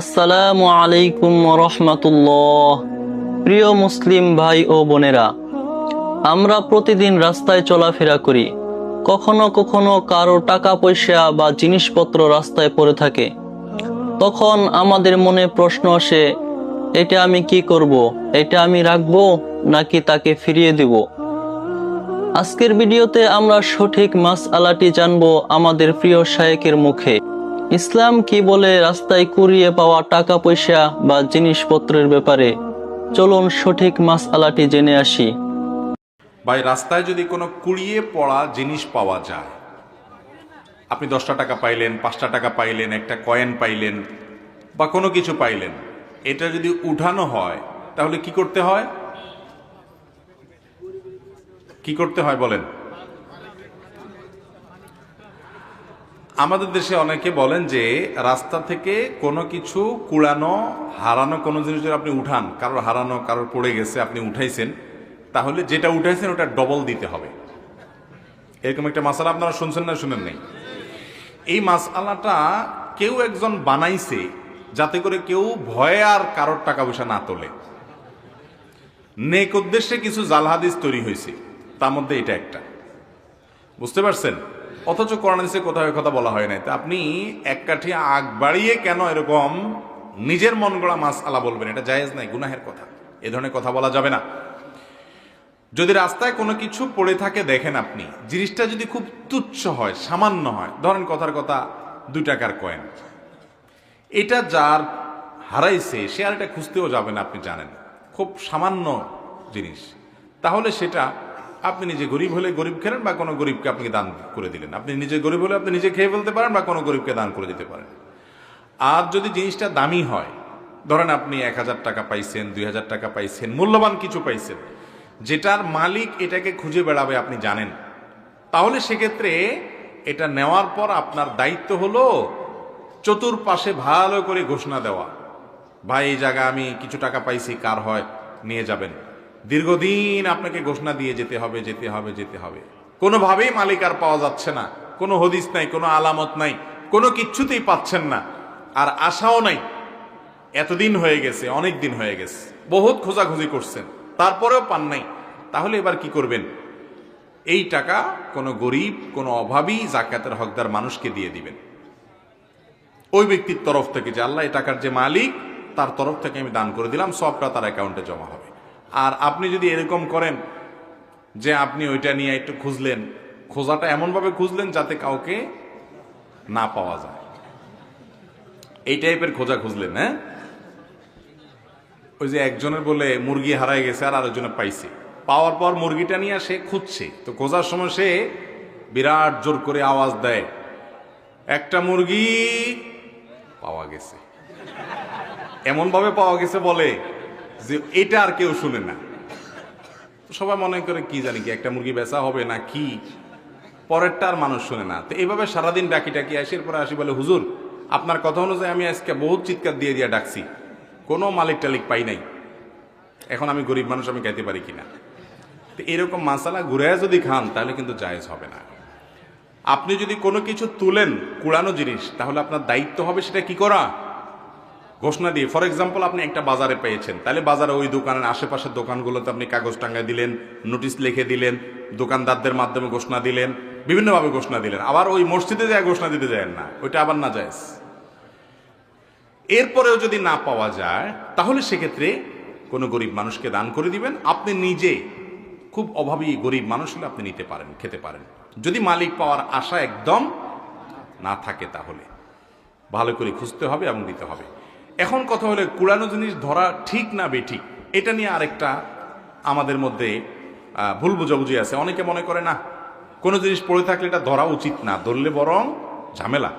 আসসালামু আলাইকুম রহমতুল্লাহ। প্রিয় মুসলিম ভাই ও বোনেরা, আমরা প্রতিদিন রাস্তায় চলাফেরা করি। কখনো কখনো কারও টাকা পয়সা বা জিনিসপত্র রাস্তায় পড়ে থাকে। তখন আমাদের মনে প্রশ্ন আসে, এটা আমি কি করব? এটা আমি রাখব নাকি তাকে ফিরিয়ে দিব? আজকের ভিডিওতে আমরা সঠিক মাস আলাটি জানব আমাদের প্রিয় শায়েকের মুখে। ইসলাম কি বলে রাস্তায় কুড়িয়ে পাওয়া টাকা পয়সা বা জিনিসপত্রের ব্যাপারে? চলুন সঠিক মাস আলাটি জেনে আসি। ভাই, রাস্তায় যদি কোনো কুড়িয়ে পড়া জিনিস পাওয়া যায়, আপনি দশটা টাকা পাইলেন, পাঁচটা টাকা পাইলেন, একটা কয়েন পাইলেন, বা কোনো কিছু পাইলেন, এটা যদি উঠানো হয়, তাহলে কি করতে হয়? কি করতে হয় বলেন? আমাদের দেশে অনেকে বলেন যে রাস্তা থেকে কোনো কিছু কুড়ানো, হারানো কোনো জিনিস যদি আপনি উঠান, কারোর হারানো, কারোর পড়ে গেছে, আপনি উঠাইছেন, তাহলে যেটা উঠাইছেন ওটা ডবল দিতে হবে। এরকম একটা মাসালা আপনারা শুনছেন না, শুনেন নাই? এই মাসালাটা কেউ একজন বানাইছে যাতে করে কেউ ভয়ে আর কারোর টাকা পয়সা না তোলে। নেক উদ্দেশ্যে কিছু জালহাদিস তৈরি হয়েছে, তার মধ্যে এটা একটা। বুঝতে পারছেন? অথচ করোনাদিসে কোথাও কথা বলা হয় নাই। তা আপনি এক কাঠি আগ বাড়িয়ে কেন এরকম নিজের মন গড়া মাছ আলা বলবেন? এটা জায়েজ নাই, গুনাহের কথা। এ ধরনের কথা বলা যাবে না। যদি রাস্তায় কোনো কিছু পড়ে থাকে দেখেন আপনি, জিনিসটা যদি খুব তুচ্ছ হয়, সামান্য হয়, ধরেন কথার কথা দুই টাকার কয়েন এটা যার হারাইছে, সে আর এটা খুঁজতেও যাবে না, আপনি জানেন। খুব সামান্য জিনিস। তাহলে সেটা আপনি নিজে গরিব হলে গরিব খেলেন বা কোনো গরিবকে আপনি দান করে দিলেন। আপনি নিজে গরিব হলে আপনি নিজে খেয়ে ফেলতে পারেন বা কোনো গরিবকে দান করে দিতে পারেন। আর যদি জিনিসটা দামি হয়, ধরেন আপনি এক হাজার টাকা পাইছেন, দুই হাজার টাকা পাইছেন, মূল্যবান কিছু পাইছেন, যেটার মালিক এটাকে খুঁজে বেড়াবে আপনি জানেন। তাহলে সেক্ষেত্রে এটা নেওয়ার পর আপনার দায়িত্ব হলো চতুর্পাশে ভালো করে ঘোষণা দেওয়া। ভাই, এই জায়গা আমি কিছু টাকা পাইছি, কার হয়, নিয়ে যাবেন। দীর্ঘদিন আপনাকে ঘোষণা দিয়ে যেতে হবে যেতে হবে যেতে হবে। কোনোভাবেই মালিক আর পাওয়া যাচ্ছে না। কোনো হদিস নাই, কোনো আলামত নাই, কোনো কিচ্ছুতেই পাচ্ছেন না। আর আশাও নাই। এতদিন হয়ে গেছে, অনেক দিন হয়ে গেছে। বহুত খোঁজাখুঁজি করছেন। তারপরেও পান নাই। তাহলে এবার কি করবেন? এই টাকা কোনো গরিব, কোনো অভাবী জাকাতের হকদার মানুষকে দিয়ে দিবেন। ওই ব্যক্তির তরফ থেকে যে আল্লাহ এই টাকার যে মালিক, তার তরফ থেকে আমি দান করে দিলাম, সবটা তার অ্যাকাউন্টে জমা হবে। আর আপনি যদি এরকম করেন যে আপনি ওইটা নিয়ে একটু খুঁজলেন, খোঁজাটা এমনভাবে খুঁজলেন যাতে কাউকে না পাওয়া যায়। এই টাইপের খোঁজা খুঁজলেন হ্যাঁ? ওই যে একজনের বলে, মুরগি হারাই গেছে আর আরেকজনে পাইছে। পাওয়ার পর মুরগিটা নিয়ে সে খুঁজছে। তো খোঁজার সময় সে বিরাট জোর করে আওয়াজ দেয়, একটা মুরগি পাওয়া গেছে। এমন ভাবে পাওয়া গেছে বলে যে এটা আর কেউ শুনে না। সবাই মনে করে কি জানি কি, একটা মুরগি বেচা হবে না কি? পরেরটা আর মানুষ শুনে না। তো এইভাবে সারাদিন ডাকি ডাকি আসি, এরপরে আসি বলে, হুজুর, আপনার কথা অনুযায়ী আমি আজকে বহুত চিৎকার দিয়ে দিয়ে ডাকছি। কোনো মালিক টালিক পাই নাই। এখন আমি গরিব মানুষ, আমি খাইতে পারি কিনা? তো এরকম মাসালা ঘুরে যদি খান, তাহলে কিন্তু জায়েজ হবে না। আপনি যদি কোনো কিছু তুলেন, কুড়ানো জিনিস, তাহলে আপনার দায়িত্ব হবে সেটা কি করা? ঘোষণা দিয়ে ফর এক্সাম্পল আপনি একটা বাজারে পেয়েছেন। তাহলে বাজারে ওই দোকানের আশেপাশের দোকানগুলোতে আপনি কাগজ টাঙ্গায় দিলেন নোটিশ লিখে দিলেন, দোকানদারদের মাধ্যমে ঘোষণা দিলেন, বিভিন্নভাবে ঘোষণা দিলেন। আবার ওই মসজিদে যায় ঘোষণা দিতে যায় না, ওইটা আবার না যায়। এরপরেও যদি না পাওয়া যায়, তাহলে সেক্ষেত্রে কোনো গরিব মানুষকে দান করে দিবেন। আপনি নিজে খুব অভাবী গরিব মানুষ হলে আপনি নিতে পারেন, খেতে পারেন। যদি মালিক পাওয়ার আশা একদম না থাকে তাহলে। ভালো করে খুঁজতে হবে এবং দিতে হবে। এখন কথা হলে কুড়ানো জিনিস ধরা ঠিক না বেঠিক। এটা নিয়ে আরেকটা আমাদের মধ্যে ভুল বুঝাবুঝি আছে। অনেকে মনে করে, না, কোনো জিনিস পড়ে থাকলে এটা ধরা উচিত না, ধরলে বরং ঝামেলা।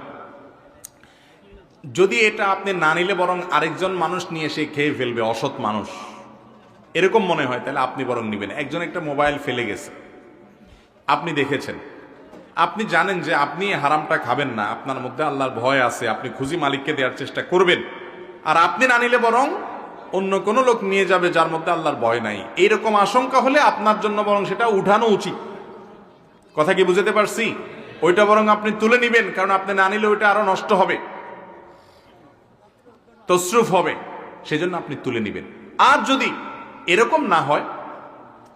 যদি এটা আপনি না নিলে বরং আরেকজন মানুষ নিয়ে এসে খেয়ে ফেলবে, অসৎ মানুষ, এরকম মনে হয়, তাহলে আপনি বরং নেবেন। একজন একটা মোবাইল ফেলে গেছে। আপনি দেখেছেন। আপনি জানেন যে আপনি হারামটা খাবেন না, আপনার মধ্যে আল্লাহর ভয় আছে, আপনি খুঁজি মালিককে দেওয়ার চেষ্টা করবেন। আর আপনি না নিলে বরং অন্য কোনো লোক নিয়ে যাবে যার মধ্যে আল্লাহর ভয় নাই। এইরকম আশঙ্কা হলে আপনার জন্য বরং সেটা উঠানো উচিত। কথা কি বুঝতে পারছি? ওইটা বরং আপনি তুলে নিবেন, কারণ আপনি না নিলে ওইটা আরও নষ্ট হবে। তসরুফ হবে, সেজন্য আপনি তুলে নেবেন। আর যদি এরকম না হয়,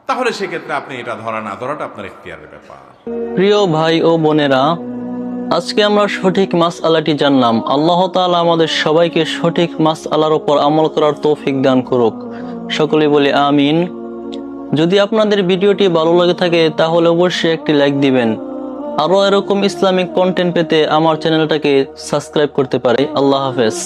তাহলে সেক্ষেত্রে আপনি এটা ধরা না, ধরাটা আপনার ব্যাপার। প্রিয় ভাই ও বোনেরা আজকে আমরা সঠিক মাস আলাটি জানলাম। আল্লাহ তালা আমাদের সবাইকে সঠিক মাস আলার ওপর আমল করার তৌফিক দান করুক। সকলে বলি আমিন। যদি আপনাদের ভিডিওটি ভালো লাগে থাকে, তাহলে অবশ্যই একটি লাইক দিবেন। আরও এরকম ইসলামিক কন্টেন্ট পেতে আমার চ্যানেলটাকে সাবস্ক্রাইব করতে পারে। আল্লাহ হাফেজ।